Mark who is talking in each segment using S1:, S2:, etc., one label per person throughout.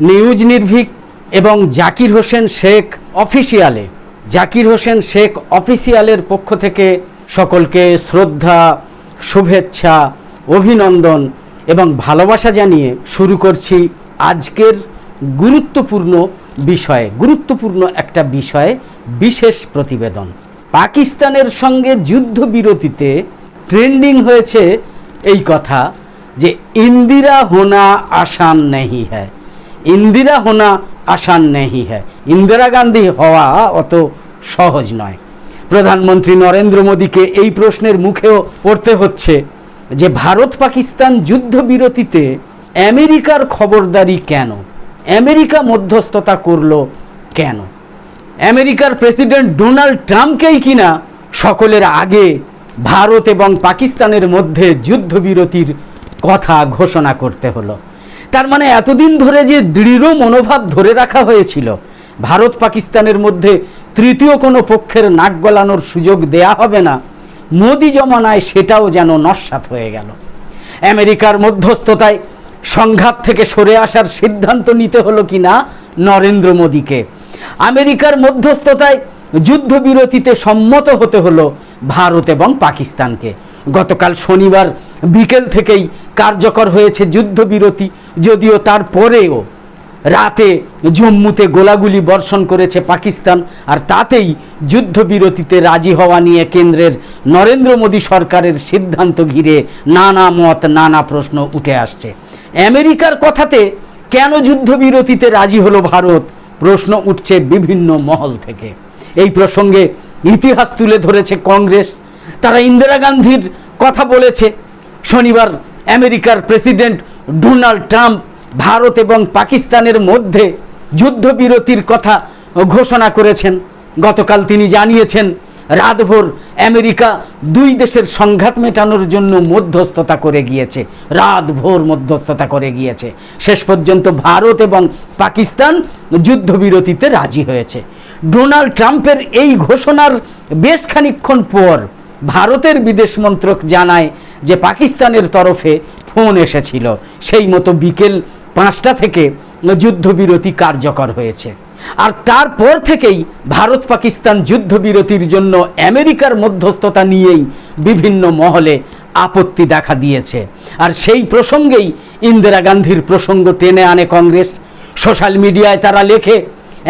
S1: News Nirbhik এবং জাকির হোসেন শেখ অফিসিয়ালে। জাকির হোসেন শেখ অফিসিয়ালের পক্ষ থেকে সকলকে শ্রদ্ধা, শুভেচ্ছা, অভিনন্দন এবং ভালোবাসা জানিয়ে শুরু করছি আজকের গুরুত্বপূর্ণ বিষয়ে। গুরুত্বপূর্ণ একটা বিষয়ে বিশেষ প্রতিবেদন। পাকিস্তানের সঙ্গে যুদ্ধবিরতিতে ট্রেন্ডিং হয়েছে এই কথা যে ইন্দিরা হোনা আসান নেই হ্যায়। ইন্দিরা হোনা আসান নেই হ্যায়। ইন্দিরা গান্ধী হওয়া অত সহজ নয়। প্রধানমন্ত্রী নরেন্দ্র মোদীকে এই প্রশ্নের মুখেও পড়তে হচ্ছে যে, ভারত পাকিস্তান যুদ্ধবিরতিতে আমেরিকার খবরদারি কেন? আমেরিকা মধ্যস্থতা করল কেন? আমেরিকার প্রেসিডেন্ট ডোনাল্ড ট্রাম্পকেই কিনা সকলের আগে ভারত এবং পাকিস্তানের মধ্যে যুদ্ধবিরতির কথা ঘোষণা করতে হলো। তার মানে এতদিন ধরে যে দৃঢ় মনোভাব ধরে রাখা হয়েছিল, ভারত পাকিস্তানের মধ্যে তৃতীয় কোনো পক্ষের নাক গলানোর সুযোগ দেয়া হবে না, মোদি জমানায় সেটাও যেন নস্বাত হয়ে গেল। আমেরিকার মধ্যস্থতায় সংঘাত থেকে সরে আসার সিদ্ধান্ত নিতে হলো কিনা নরেন্দ্র মোদীকে। আমেরিকার মধ্যস্থতায় যুদ্ধবিরতিতে সম্মত হতে হলো ভারত এবং পাকিস্তানকে। গতকাল শনিবার বিকেল থেকেই কার্যকর হয়েছে যুদ্ধবিরতি, যদিও তারপরেও রাতে জম্মুতে গোলাগুলি বর্ষণ করেছে পাকিস্তান, আর তাতেই যুদ্ধবিরতিতে রাজি হওয়া নিয়ে কেন্দ্রের নরেন্দ্র মোদী সরকারের সিদ্ধান্ত ঘিরে নানা মত, নানা প্রশ্ন উঠে আসছে। আমেরিকার কথাতে কেন যুদ্ধবিরতিতে রাজি হলো ভারত? প্রশ্ন উঠছে বিভিন্ন মহল থেকে। এই প্রসঙ্গে ইতিহাস তুলে ধরেছে কংগ্রেস। তারা ইন্দিরা গান্ধীর কথা বলেছে। শনিবার আমেরিকার প্রেসিডেন্ট ডোনাল্ড ট্রাম্প ভারত এবং পাকিস্তানের মধ্যে যুদ্ধবিরতির কথা ঘোষণা করেছেন। গতকাল তিনি জানিয়েছেন, রাতভর আমেরিকা দুই দেশের সংঘাত মেটানোর জন্য মধ্যস্থতা করে গিয়েছে। রাতভর মধ্যস্থতা করে গিয়েছে। শেষ পর্যন্ত ভারত এবং পাকিস্তান যুদ্ধবিরতিতে রাজি হয়েছে। ডোনাল্ড ট্রাম্পের এই ঘোষণার বেশ খানিকক্ষণ পর ভারতের বিদেশ মন্ত্রক জানায় যে পাকিস্তানের তরফে ফোন এসেছিল। সেই মতো বিকেল পাঁচটা থেকে যুদ্ধবিরতি কার্যকর হয়েছে। আর তারপর থেকেই ভারত পাকিস্তান যুদ্ধবিরতির জন্য আমেরিকার মধ্যস্থতা নিয়েই বিভিন্ন মহলে আপত্তি দেখা দিয়েছে। আর সেই প্রসঙ্গেই ইন্দিরা গান্ধীর প্রসঙ্গ টেনে আনে কংগ্রেস। সোশ্যাল মিডিয়ায় তারা লেখে,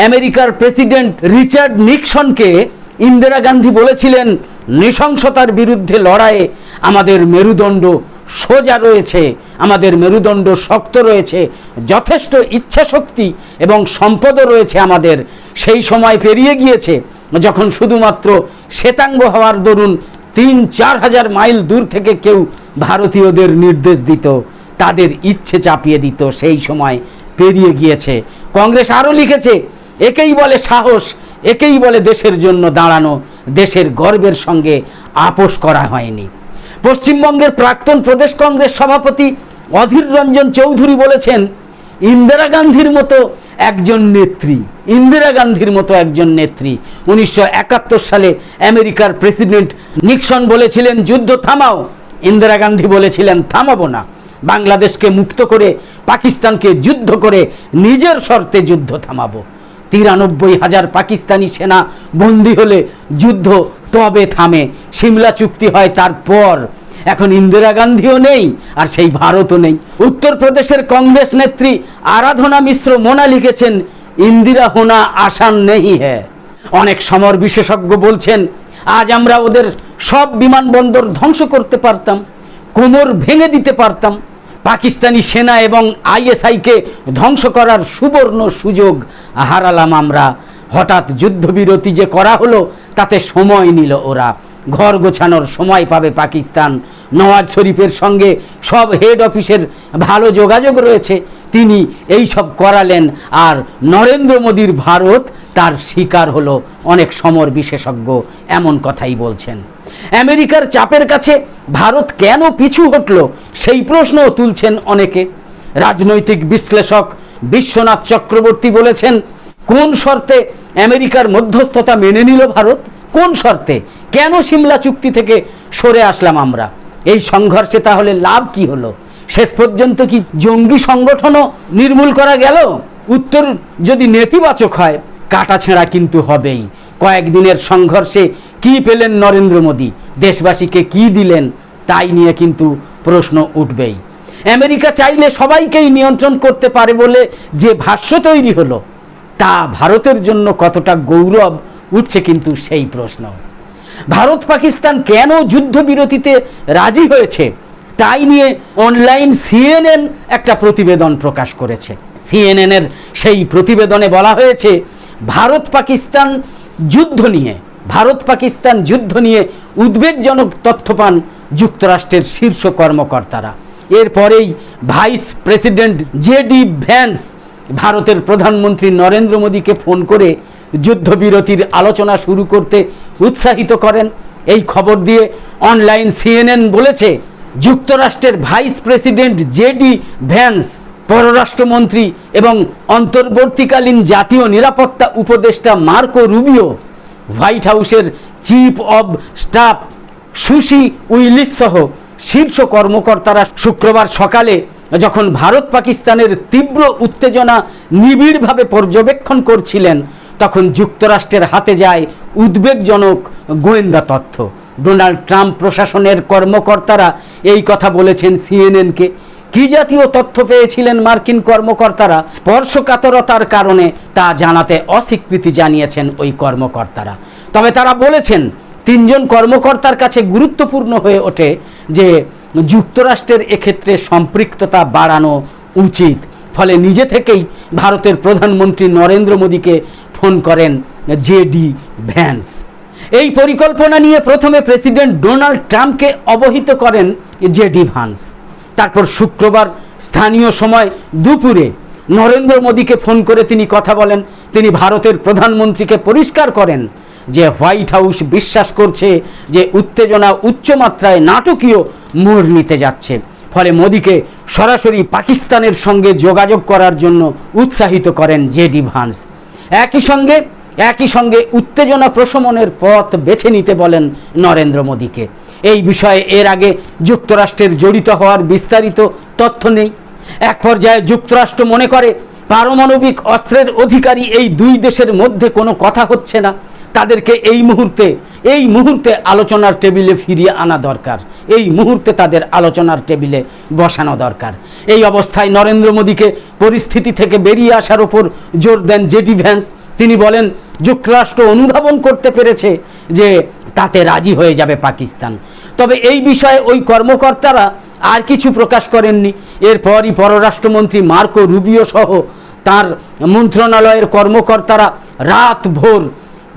S1: আমেরিকার প্রেসিডেন্ট রিচার্ড নিক্সনকে ইন্দিরা গান্ধী বলেছিলেন নৃশংসতার বিরুদ্ধে লড়াইয়ে আমাদের মেরুদণ্ড সোজা রয়েছে, আমাদের মেরুদণ্ড শক্ত রয়েছে, যথেষ্ট ইচ্ছাশক্তি এবং সম্পদও রয়েছে আমাদের। সেই সময় পেরিয়ে গিয়েছে যখন শুধুমাত্র শ্বেতাঙ্গ হওয়ার দরুন তিন, চার হাজার মাইল দূর থেকে কেউ ভারতীয়দের নির্দেশ দিত, তাদের ইচ্ছে চাপিয়ে দিত। সেই সময় পেরিয়ে গিয়েছে। কংগ্রেস আরও লিখেছে, একেই বলে সাহস, একেই বলে দেশের জন্য দাঁড়ানো। দেশের গর্বের সঙ্গে আপোষ করা হয়নি। পশ্চিমবঙ্গের প্রাক্তন প্রদেশ কংগ্রেস সভাপতি অধীর রঞ্জন চৌধুরী বলেছেন, ইন্দিরা গান্ধীর মতো একজন নেত্রী, ইন্দিরা গান্ধীর মতো একজন নেত্রী, উনিশশো একাত্তর সালে আমেরিকার প্রেসিডেন্ট নিক্সন বলেছিলেন, যুদ্ধ থামাও। ইন্দিরা গান্ধী বলেছিলেন, থামাবো না। বাংলাদেশকে মুক্ত করে, পাকিস্তানকে যুদ্ধ করে, নিজের শর্তে যুদ্ধ থামাবো। তিরানব্বই হাজার পাকিস্তানি সেনা বন্দী হলে যুদ্ধ তবে থামে। সিমলা চুক্তি হয় তারপর। এখন ইন্দিরা গান্ধীও নেই আর সেই ভারতও নেই। উত্তরপ্রদেশের কংগ্রেস নেত্রী আরাধনা মিশ্র মোনা লিখেছেন, ইন্দিরা হোনা আসান নেই হ্যাঁ অনেক সমর বিশেষজ্ঞ বলছেন, আজ আমরা ওদের সব বিমানবন্দর ধ্বংস করতে পারতাম, কোমর ভেঙে দিতে পারতাম পাকিস্তানি সেনা এবং আইএসআইকে ধ্বংস করার সুবর্ণ সুযোগ হারালাম আমরা। হঠাৎ যুদ্ধবিরতি যে করা হলো, তাতে সময় নিল ওরা। ঘর গোছানোর সময় পাবে পাকিস্তান। নওয়াজ শরীফের সঙ্গে সব হেড অফিসের ভালো যোগাযোগ রয়েছে। তিনি এই সব করালেন। আর নরেন্দ্র মোদীর ভারত তার শিকার হলো। অনেক সমর বিশেষজ্ঞ এমন কথাই বলছেন। আমেরিকার চাপের কাছে ভারত কেন পিছু হটল? সেই প্রশ্নও তুলছেন অনেকে। রাজনৈতিক বিশ্লেষক বিশ্বনাথ চক্রবর্তী বলেছেন, কোন শর্তে আমেরিকার মধ্যস্থতা মেনে নিল ভারত? কোন শর্তে? কেন সিমলা চুক্তি থেকে সরে আসলাম আমরা? এই সংঘর্ষে তাহলে লাভ কি হলো? শেষ পর্যন্ত কি জঙ্গি সংগঠনও নির্মূল করা গেল? উত্তর যদি নেতিবাচক হয় কাটাছেঁড়া কিন্তু হবেই। কয়েকদিনের সংঘর্ষে কি পেলেন নরেন্দ্র মোদী? দেশবাসীকে কি দিলেন? তাই নিয়ে কিন্তু প্রশ্ন উঠবেই। আমেরিকা চাইলে সবাইকেই নিয়ন্ত্রণ করতে পারে বলে যে ভাষ্য তৈরি হলো, তা ভারতের জন্য কতটা গৌরব উঠছে কিন্তু সেই প্রশ্ন। ভারত পাকিস্তান কেন যুদ্ধবিরতিতে রাজি হয়েছে, তাই নিয়ে অনলাইন সিএনএন একটা প্রতিবেদন প্রকাশ করেছে। সিএনএন এর সেই প্রতিবেদনে বলা হয়েছে ভারত পাকিস্তান যুদ্ধ নিয়ে ভারত পাকিস্তান যুদ্ধ নিয়ে উদ্বেগজনক তথ্য পান যুক্তরাষ্ট্রের শীর্ষ কর্মকর্তারা। এরপরেই vice president J D Vance ভারতের প্রধানমন্ত্রী নরেন্দ্র মোদীকে ফোন করে যুদ্ধবিরতির আলোচনা শুরু করতে উৎসাহিত করেন। এই খবর দিয়ে অনলাইন সিএনএন বলেছে, যুক্তরাষ্ট্রের vice president J D Vance, পররাষ্ট্রমন্ত্রী এবং অন্তর্বর্তীকালীন জাতীয় নিরাপত্তা উপদেষ্টা মার্কো রুবিও হোয়াইট হাউসের chief of staff Susie Wiles সহ শীর্ষ কর্মকর্তারা শুক্রবার সকালে যখন ভারত পাকিস্তানের তীব্র উত্তেজনা নিবিড়ভাবে পর্যবেক্ষণ করছিলেন, তখন যুক্তরাষ্ট্রের হাতে যায় উদ্বেগজনক গোয়েন্দা তথ্য। ডোনাল্ড ট্রাম্প প্রশাসনের কর্মকর্তারা এই কথা বলেছেন সিএনএনকে। কি জাতীয় তথ্য পেয়েছিলেন মার্কিন কর্মকর্তারা? স্পর্শকাতরতার কারণে তা জানাতে অস্বীকৃতি জানিয়েছেন ওই কর্মকর্তারা। তবে তারা বলেছেন, তিনজন কর্মকর্তার কাছে গুরুত্বপূর্ণ হয়ে ওঠে যে, যুক্তরাষ্ট্রের এক্ষেত্রে সম্পৃক্ততা বাড়ানো উচিত। ফলে নিজে থেকেই ভারতের প্রধানমন্ত্রী নরেন্দ্র মোদীকে ফোন করেন জে ডি ভ্যান্স। এই পরিকল্পনা নিয়ে প্রথমে প্রেসিডেন্ট ডোনাল্ড ট্রাম্পকে অবহিত করেন জে ডি ভান্স তারপর শুক্রবার স্থানীয় সময় দুপুরে নরেন্দ্র মোদীকে ফোন করে তিনি কথা বলেন। তিনি ভারতের প্রধানমন্ত্রীকে পরিষ্কার করেন যে হোয়াইট হাউস বিশ্বাস করছে যে উত্তেজনা উচ্চমাত্রায় নাটকীয় মোড় নিতে যাচ্ছে। ফলে মোদীকে সরাসরি পাকিস্তানের সঙ্গে যোগাযোগ করার জন্য উৎসাহিত করেন জেডি ভান্স। একই সঙ্গে একই সঙ্গে উত্তেজনা প্রশমনের পথ বেছে নিতে বলেন নরেন্দ্র মোদীকে। এই বিষয়ে এর আগে যুক্তরাষ্ট্রের জড়িত হওয়ার বিস্তারিত তথ্য নেই। এক পর্যায়ে যুক্তরাষ্ট্র মনে করে, পারমাণবিক অস্ত্রের অধিকারী এই দুই দেশের মধ্যে কোনো কথা হচ্ছে না। তাদেরকে এই মুহূর্তে এই মুহূর্তে আলোচনার টেবিলে ফিরিয়ে আনা দরকার। এই মুহূর্তে তাদের আলোচনার টেবিলে বসানো দরকার। এই অবস্থায় নরেন্দ্র মোদীকে পরিস্থিতি থেকে বেরিয়ে আসার ওপর জোর দেন জেডি ভ্যান্স। তিনি বলেন, যুক্তরাষ্ট্র অনুধাবন করতে পেরেছে যে তাতে রাজি হয়ে যাবে পাকিস্তান। তবে এই বিষয়ে ওই কর্মকর্তারা আর কিছু প্রকাশ করেননি। এরপরই পররাষ্ট্রমন্ত্রী মার্কো রুবিও সহ তার মন্ত্রণালয়ের কর্মকর্তারা রাত ভোর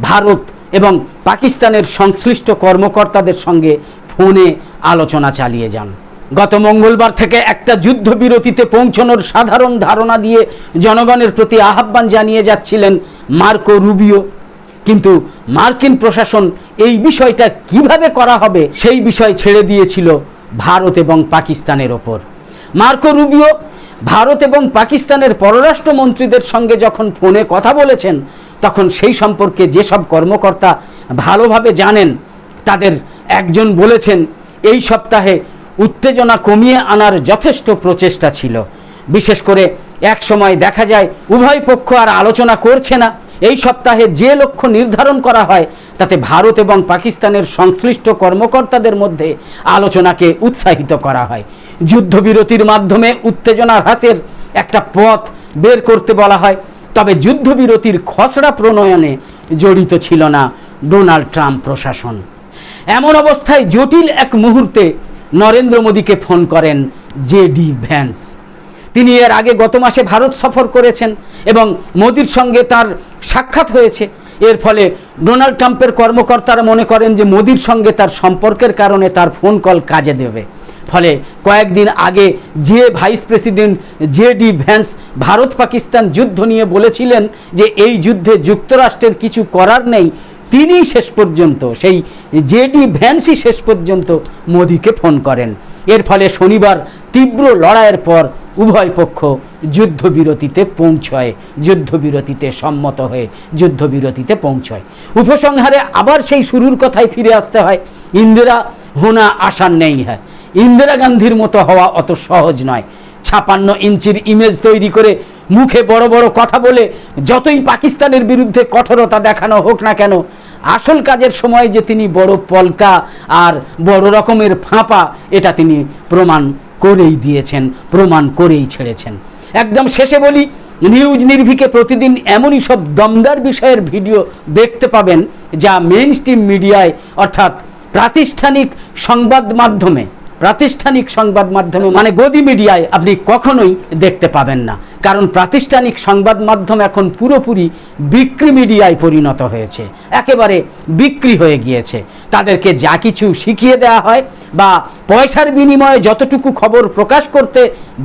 S1: ভারত এবং পাকিস্তানের সংশ্লিষ্ট কর্মকর্তাদের সঙ্গে ফোনে আলোচনা চালিয়ে যান। গত মঙ্গলবার থেকে একটা যুদ্ধবিরতিতে পৌঁছানোর সাধারণ ধারণা দিয়ে জনগণের প্রতি আহ্বান জানিয়ে যাচ্ছিলেন মার্কো রুবিও। কিন্তু মার্কিন প্রশাসন এই বিষয়টা কীভাবে করা হবে সেই বিষয় ছেড়ে দিয়েছিল ভারত এবং পাকিস্তানের ওপর। মার্কো রুবিও ভারত এবং পাকিস্তানের পররাষ্ট্রমন্ত্রীদের সঙ্গে যখন ফোনে কথা বলেছেন, তখন সেই সম্পর্কে যেসব কর্মকর্তা ভালোভাবে জানেন, তাদের একজন বলেছেন, এই সপ্তাহে উত্তেজনা কমিয়ে আনার যথেষ্ট প্রচেষ্টা ছিল। বিশেষ করে এক সময় দেখা যায় উভয় পক্ষ আর আলোচনা করছে না। এই সপ্তাহে যে লক্ষ্য নির্ধারণ করা হয়, তাতে ভারত এবং পাকিস্তানের সংশ্লিষ্ট কর্মকর্তাদের মধ্যে আলোচনাকে উৎসাহিত করা হয়। যুদ্ধবিরতির মাধ্যমে উত্তেজনা হ্রাসের একটা পথ বের করতে বলা হয়। তবে যুদ্ধবিরতির খসড়া প্রণয়নে জড়িত ছিল না ডোনাল্ড ট্রাম্প প্রশাসন। এমন অবস্থায় জটিল এক মুহূর্তে নরেন্দ্র মোদীকে ফোন করেন জে ডি ভ্যান্স। তিনি এর আগে গত মাসে ভারত সফর করেছেন এবং মোদির সঙ্গে তার সাক্ষাৎ হয়েছে। এর ফলে ডোনাল্ড ট্রাম্পের কর্মকর্তারা মনে করেন যে মোদির সঙ্গে তার সম্পর্কের কারণে তার ফোন কল কাজে দেবে। ফলে কয়েকদিন আগে যে vice president J D Vance Bharat Pakistan যুদ্ধ নিয়ে বলেছিলেন যে এই যুদ্ধে যুক্তরাষ্ট্রের কিছু করার নেই তিনি শেষ পর্যন্ত, সেই জেডি ভ্যান্সই শেষ পর্যন্ত মোদিকে ফোন করেন। এর ফলে শনিবার তীব্র লড়াইয়ের পর উভয় পক্ষ যুদ্ধবিরতিতে পৌঁছয়, যুদ্ধবিরতিতে সম্মত হয়ে, যুদ্ধবিরতিতে পৌঁছয়। উপসংহারে আবার সেই শুরুর কথায় ফিরে আসতে হয়, ইন্দিরা হোনা আসার নেই হ্যাঁ। ইন্দিরা গান্ধীর মতো হওয়া অত সহজ নয়। ছাপান্ন ইঞ্চির ইমেজ তৈরি করে মুখে বড় বড় কথা বলে যতই পাকিস্তানের বিরুদ্ধে কঠোরতা দেখানো হোক না কেন, আসল কাজের সময় যে তিনি বড় পলকা আর বড় রকমের ফাঁপা, এটা তিনি প্রমাণ করেই দিয়েছেন, প্রমাণ করেই ছেড়েছেন। একদম শেষে বলি, নিউজ নির্ভিকে প্রতিদিন এমনই সব দমদার বিষয়ের ভিডিও দেখতে পাবেন, যা মেইন স্ট্রিম মিডিয়ায় অর্থাৎ প্রাতিষ্ঠানিক সংবাদ মাধ্যমে, প্রাতিষ্ঠানিক সংবাদ মাধ্যমে মানে গদি মিডিয়ায় আপনি কখনোই দেখতে পাবেন না। কারণ প্রাতিষ্ঠানিক সংবাদ মাধ্যম এখন পুরোপুরি বিক্রি মিডিয়ায় পরিণত হয়েছে। একেবারে বিক্রি হয়ে গিয়েছে। তাদেরকে যা কিছু শিখিয়ে দেওয়া হয় বা পয়সার বিনিময়ে যতটুকু খবর প্রকাশ করতে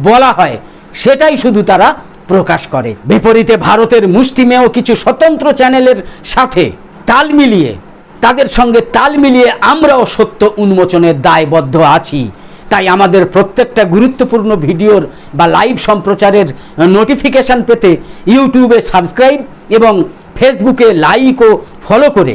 S1: বলা হয়, সেটাই শুধু তারা প্রকাশ করে। বিপরীতে ভারতের মুষ্টিমেয় কিছু স্বতন্ত্র চ্যানেলের সাথে তাল মিলিয়ে, তাদের সঙ্গে তাল মিলিয়ে আমরাও সত্য উন্মোচনের দায়বদ্ধ আছি। তাই আমাদের প্রত্যেকটা গুরুত্বপূর্ণ ভিডিওর বা লাইভ সম্প্রচারের নোটিফিকেশান পেতে ইউটিউবে সাবস্ক্রাইব এবং ফেসবুকে লাইক ও ফলো করে